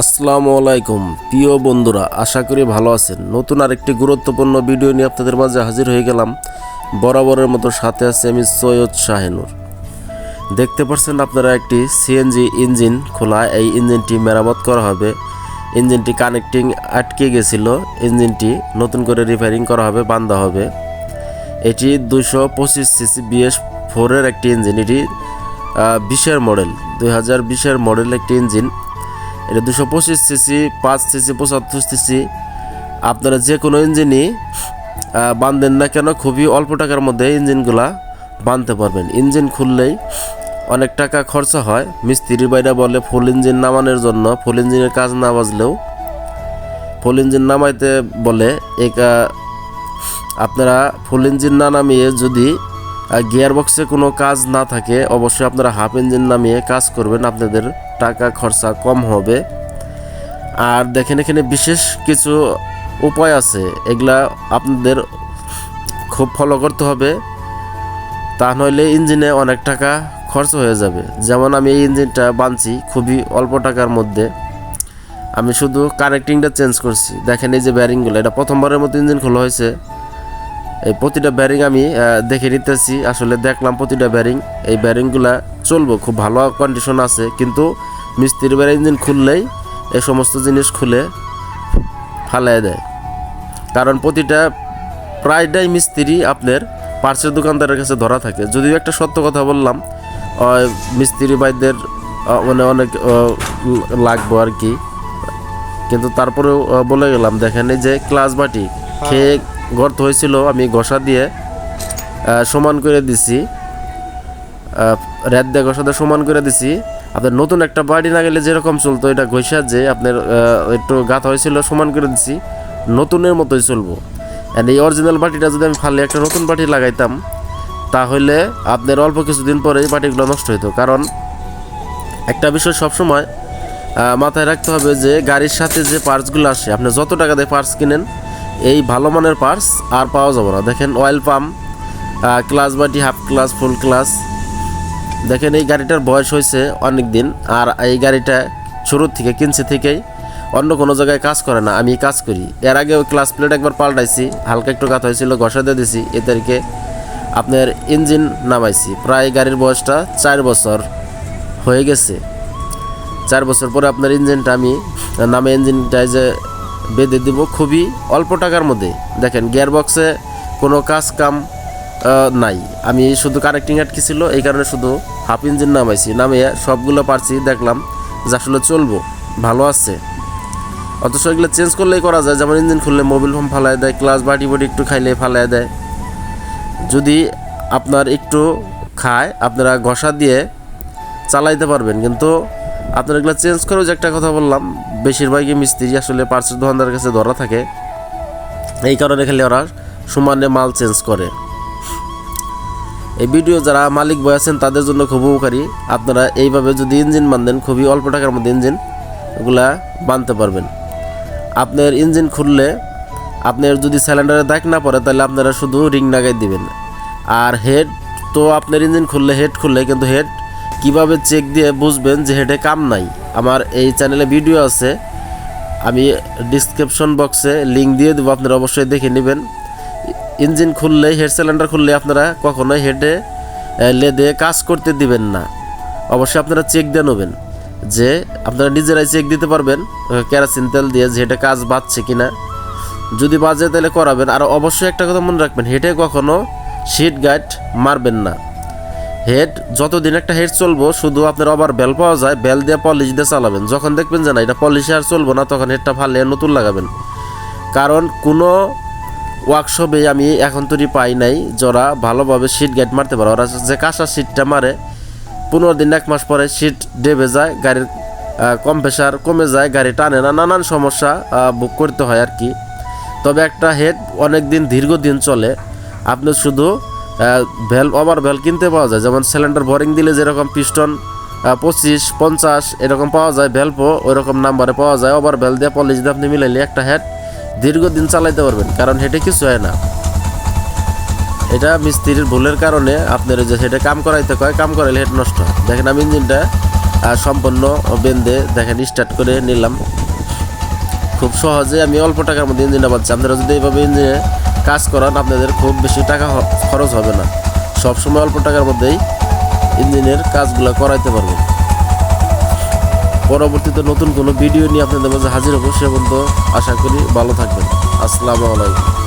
আসসালামু আলাইকুম। প্রিয় বন্ধুরা, আশা করি ভালো আছেন। নতুন আরেকটি গুরুত্বপূর্ণ ভিডিও নিয়ে আপনাদের মাঝে হাজির হয়ে গেলাম। বরাবরের মতো সাথে আছে আমি সৈয়দ শাহিনুর। দেখতে পাচ্ছেন আপনারা একটি সিএনজি ইঞ্জিন খোলা। এই ইঞ্জিনটি মেরামত করা হবে। ইঞ্জিনটি কানেক্টিং আটকে গেছিল। ইঞ্জিনটি নতুন করে রিপেয়ারিং করা হবে বান্ধা হবে। এটি দুশো পঁচিশ সিসি বিএস ফোরের একটি ইঞ্জিন। এটি বিশের মডেল। দুই হাজার বিশের মডেল একটি ইঞ্জিন। এটা দুশো পঁচিশ সিসি, পাঁচ সিসি, পঁচাত্তর সিসি। আপনারা যে কোনো ইঞ্জিনই বাঁধেন না কেন, খুবই অল্প টাকার মধ্যে ইঞ্জিনগুলা বাঁধতে পারবেন। ইঞ্জিন খুললেই অনেক টাকা খরচা হয়। মিস্ত্রি বাইরা বলে, ফুল ইঞ্জিন নামানোর জন্য, ফুল ইঞ্জিনের কাজ না বাজলেও ফুল ইঞ্জিন নামাইতে বলে, একা আপনারা ফুল ইঞ্জিন না নামিয়ে যদি গিয়ার বক্সে কোনো কাজ না থাকে, অবশ্যই আপনারা হাফ ইঞ্জিন নামিয়ে কাজ করবেন। আপনাদের টাকা খরচা কম হবে। আর দেখেন এখানে বিশেষ কিছু উপায় আছে, এগুলা আপনাদের খুব ফলো করতে হবে। তা নইলে ইঞ্জিনে অনেক টাকা খরচ হয়ে যাবে। যেমন আমি এই ইঞ্জিনটা বানছি খুবই অল্প টাকার মধ্যে। আমি শুধু কানেক্টিংটা চেঞ্জ করছি। দেখেন এই যে ব্যারিংগুলো এটা প্রথমবারের মতো ইঞ্জিন খোলা হয়েছে। এই প্রতিটা ব্যারিং আমি দেখে নিতেছি। আসলে দেখলাম প্রতিটা ব্যারিং এই ব্যারিংগুলা চলবো খুব ভালো কন্ডিশন আছে। কিন্তু মিস্ত্রি ব্যারিং ইঞ্জিন খুললেই এই সমস্ত জিনিস খুলে ফালাই দেয়। কারণ প্রতিটা প্রায়টাই মিস্ত্রি আপনার পার্সের দোকানদারের কাছে ধরা থাকে। যদিও একটা সত্য কথা বললাম মিস্ত্রি বাইদের মানে অনেক লাগবো আর কি। কিন্তু তারপরেও বলে গেলাম দেখেন এই যে ক্লাস বাটি খেয়ে গর্ত হয়েছিল, আমি ঘষা দিয়ে সমান করে দিছি। রেড দিয়ে ঘষা দিয়ে সমান করে দিছি। আপনার নতুন একটা বাড়ি না গেলে যেরকম চলতো, এটা ঘষা যে আপনার একটু গাঁথা হয়েছিল, সমান করে দিছি। নতুনের মতোই চলবো। আর এই অরিজিনাল বাটিটা যদি আমি ফালে একটা নতুন বাটি লাগাইতাম, তাহলে আপনার অল্প কিছুদিন পরে এই বাটিগুলো নষ্ট হতো কারণ একটা বিষয় সবসময় মাথায় রাখতে হবে যে, গাড়ির সাথে যে পার্টসগুলো আসে, আপনি যত টাকা দিয়ে পার্টস কিনেন এই ভালো মানের পার্টস আর পাওয়া যাবে না। দেখেন অয়েল পাম্প ক্লাস বাটি হাফ ক্লাস ফুল ক্লাস দেখেন এই গাড়িটার বয়স হয়েছে অনেক দিন আর এই গাড়িটা শুরুর থেকে, কিনছে থেকেই অন্য কোনো জায়গায় কাজ করে না, আমি কাজ করি। এর আগে ওই ক্লাস প্লেট একবার পাল্টাইছি, হালকা একটু কাত হয়েছিল, ঘষা দিয়ে দিছি, এ তারিখে আপনার ইঞ্জিন নামাইছি। প্রায় গাড়ির বয়সটা চার বছর হয়ে গেছে। চার বছর পরে আপনার ইঞ্জিনটা আমি, নামে ইঞ্জিনটায় যে বেঁধে দিব খুবই অল্প টাকার মধ্যে। দেখেন গিয়ার বক্সে কোনো কাজ কাম নাই। আমি শুধু কানেক্টিং আটকে ছিল, এই কারণে শুধু হাফ ইঞ্জিন নামাইছি। নামিয়ে সবগুলো পারছি, দেখলাম যে আসলে চলবো, ভালো আছে। অথচ এগুলো চেঞ্জ করলেই করা যায়। যেমন ইঞ্জিন খুললে মোবিল ফোম ফালায় দেয় ক্লাস বাটি বডি একটু খাইলে ফালায় দেয়। যদি আপনার একটু খায়, আপনারা ঘষা দিয়ে চালাইতে পারবেন। কিন্তু আপনার এগুলো চেঞ্জ করেও যে একটা কথা বললাম বেশিরভাগই মিস্ত্রি আসলে পার্সেল দোকানদারের কাছে ধরা থাকে। এই কারণে খালি ওরা সমানে মাল চেঞ্জ করে। এই ভিডিও যারা মালিক বয় আছেন, তাদের জন্য খুব উপকারী। আপনারা এইভাবে যদি ইঞ্জিন বান্ধেন খুবই অল্প টাকার মধ্যে ইঞ্জিন ওগুলা বানতে পারবেন। আপনার ইঞ্জিন খুললে আপনার যদি সিলিন্ডারে দাগ না পড়ে, তাহলে আপনারা শুধু রিং লাগাই দিবেন। আর হেড তো আপনার ইঞ্জিন খুললে হেড খুললে কিন্তু হেড কীভাবে চেক দিয়ে বুঝবেন যে হেডে কাম নাই। আমার এই চ্যানেলে ভিডিও আছে। আমি ডিসক্রিপশন বক্সে লিঙ্ক দিয়ে দেবো, আপনারা অবশ্যই দেখে নেবেন। ইঞ্জিন খুললে হেড সিলিন্ডার খুললে আপনারা কখনোই হেডে লেদে কাজ করতে দিবেন না। অবশ্যই আপনারা চেক দিয়ে নেবেন যে আপনারা নিজেরাই চেক দিতে পারবেন কেরাসিন তেল দিয়ে যে হেডে কাজ বাজছে কিনা। যদি বাজে তাহলে করাবেন। আর অবশ্যই একটা কথা মনে রাখবেন হেডে কখনো সিট গাইড মারবেন না। হেড, যতদিন একটা হেড চলবো, শুধু আপনার আবার বেল পাওয়া যায়, বেল দিয়ে পলিশ দিয়ে চালাবেন। যখন দেখবেন যে না, এটা পলিশে আর চলবো না, তখন হেডটা ফালিয়ে নতুন লাগাবেন। কারণ কোনো ওয়ার্কশপে আমি এখন তৈরি পাই নাই, যারা ভালোভাবে সিট গাইড মারতে পারে। ওরা যে কাঁচা সিটটা মারে, পনেরো দিন, এক মাস পরে সিট ডেবে যায়, গাড়ির কম্প্রেসার কমে যায়, গাড়ি টানে না, নানান সমস্যা বুক করতে হয় আর কি। তবে একটা হেড অনেক দিন দীর্ঘদিন চলে। আপনি শুধু ভ্যাল ওভার ভ্যাল কিনতে পাওয়া যায়। যেমন সিলিন্ডার বোরিং দিলে যেরকম পিস্টন পঁচিশ, পঞ্চাশ, এরকম পাওয়া যায়। ভ্যালপো ওই রকম নাম্বারে পাওয়া যায়। ওভার ভ্যাল দিয়ে পলিশ দিয়ে আপনি মিলাইলে একটা হেড দীর্ঘদিন চালাইতে পারবেন, কারণ হেঁটে কিছু হয় না। এটা মিস্ত্রির ভুলের কারণে আপনার যে হেঁটে কাম করাইতে কয়, কাম করাইলে হেড নষ্ট দেখেন আমি ইঞ্জিনটা সম্পূর্ণ বেঁধে দেখেন স্টার্ট করে নিলাম। খুব সহজে আমি অল্প টাকার মধ্যে ইঞ্জিনটা পাচ্ছি আপনারা যদি এইভাবে ইঞ্জিনে কাজ করান, আপনাদের খুব বেশি টাকা খরচ হবে না। সবসময় অল্প টাকার মধ্যেই ইঞ্জিনের কাজগুলো করাইতে পারবেন। পরবর্তীতে নতুন কোনো ভিডিও নিয়ে আপনাদের মাঝে হাজির হব, সে পর্যন্ত আশা করি ভালো থাকবেন। আসসালামু আলাইকুম।